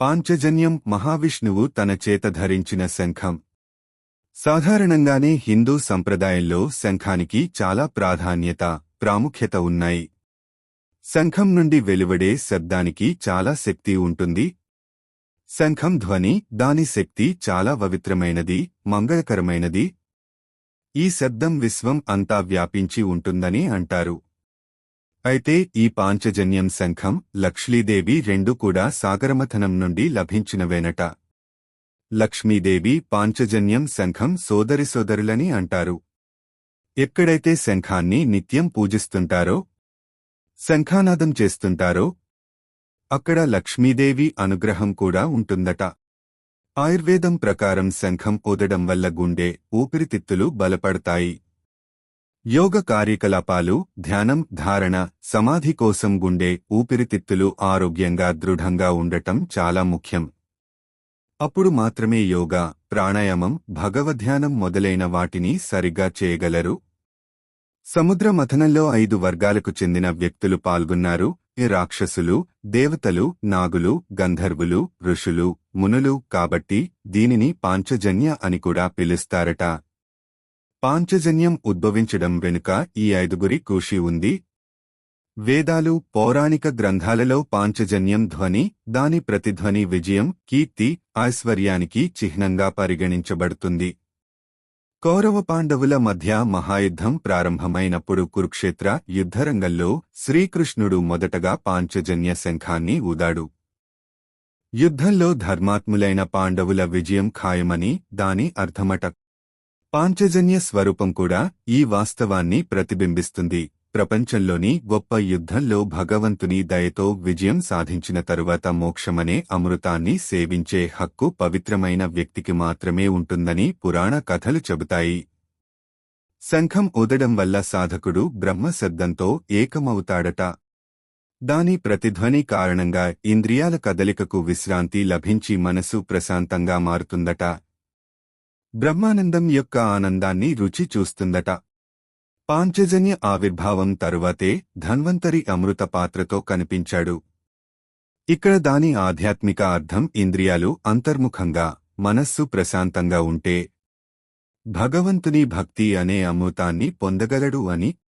పాంచజన్యం మహావిష్ణువు తన చేత ధరించిన శంఖం. సాధారణంగానే హిందూ సంప్రదాయంలో శంఖానికి చాలా ప్రాధాన్యత ప్రాముఖ్యత ఉన్నాయి. శంఖం నుండి వెలువడే శబ్దానికి చాలా శక్తి ఉంటుంది. శంఖం ధ్వని దాని శక్తి చాలా పవిత్రమైనది మంగళకరమైనది. ఈ శబ్దం విశ్వం అంతా వ్యాపించి ఉంటుందని అంటారు. అయితే ఈ పాంచజన్యం శంఖం లక్ష్మీదేవి రెండు కూడా సాగరమథనం నుండి లభించినవేనట. లక్ష్మీదేవి పాంచజన్యం శంఖం సోదరి సోదరులని అంటారు. ఎక్కడైతే శంఖాన్ని నిత్యం పూజిస్తుంటారో శంఖానాదం చేస్తుంటారో అక్కడ లక్ష్మీదేవి అనుగ్రహం కూడా ఉంటుందట. ఆయుర్వేదం ప్రకారం శంఖం ఊదడం వల్ల గుండె ఊపిరితిత్తులు బలపడతాయి. యోగ కార్యకలాపాలు ధ్యానం ధారణ సమాధి కోసం గుండె ఊపిరితిత్తులు ఆరోగ్యంగా దృఢంగా ఉండటం చాలా ముఖ్యం. అప్పుడు మాత్రమే యోగా ప్రాణాయామం భగవధ్యానం మొదలైన వాటిని సరిగ్గా చేయగలరు. సముద్ర మథనంలో ఐదు వర్గాలకు చెందిన వ్యక్తులు పాల్గొన్నారు. ఈ రాక్షసులు దేవతలు నాగులు గంధర్వులు ఋషులు మునులు కాబట్టి దీనిని పాంచజన్య అని కూడా పిలుస్తారట. పాంచజన్యం ఉద్భవించడం వెనుక ఈ ఐదుగురి కృషి ఉంది. వేదాలు పౌరాణిక గ్రంథాలలో పాంచజన్యం ధ్వని దాని ప్రతిధ్వని విజయం కీర్తి ఐశ్వర్యానికి చిహ్నంగా పరిగణించబడుతుంది. కౌరవ పాండవుల మధ్య మహాయుద్ధం ప్రారంభమైనప్పుడు కురుక్షేత్ర యుద్ధరంగంలో శ్రీకృష్ణుడు మొదటగా పాంచజన్య శంఖాన్ని ఊదాడు. యుద్ధంలో ధర్మాత్ములైన పాండవుల విజయం ఖాయమని దాని అర్థమట పాంచజన్య స్వరూపం కూడా ఈ వాస్తవాన్ని ప్రతిబింబిస్తుంది. ప్రపంచంలోని గొప్ప యుద్ధంలో భగవంతుని దయతో విజయం సాధించిన తరువాత మోక్షమనే అమృతాన్ని సేవించే హక్కు పవిత్రమైన వ్యక్తికి మాత్రమే ఉంటుందని పురాణ కథలు చెబుతాయి. శంఖం ఊదడం వల్ల సాధకుడు బ్రహ్మశబ్దంతో ఏకమవుతాడట. దాని ప్రతిధ్వని కారణంగా ఇంద్రియాల కదలికకు విశ్రాంతి లభించి మనసు ప్రశాంతంగా మారుతుందట. బ్రహ్మానందం యొక్క ఆనందాన్ని రుచి చూస్తుందట. పాంచజన్య ఆవిర్భావం తరువాతే ధన్వంతరి అమృత పాత్రతో కనిపించాడు. ఇక్కడ దాని ఆధ్యాత్మిక అర్థం ఇంద్రియాలు అంతర్ముఖంగా మనస్సు ప్రశాంతంగా ఉంటే భగవంతుని భక్తి అనే అమృతాన్ని పొందగలడు అని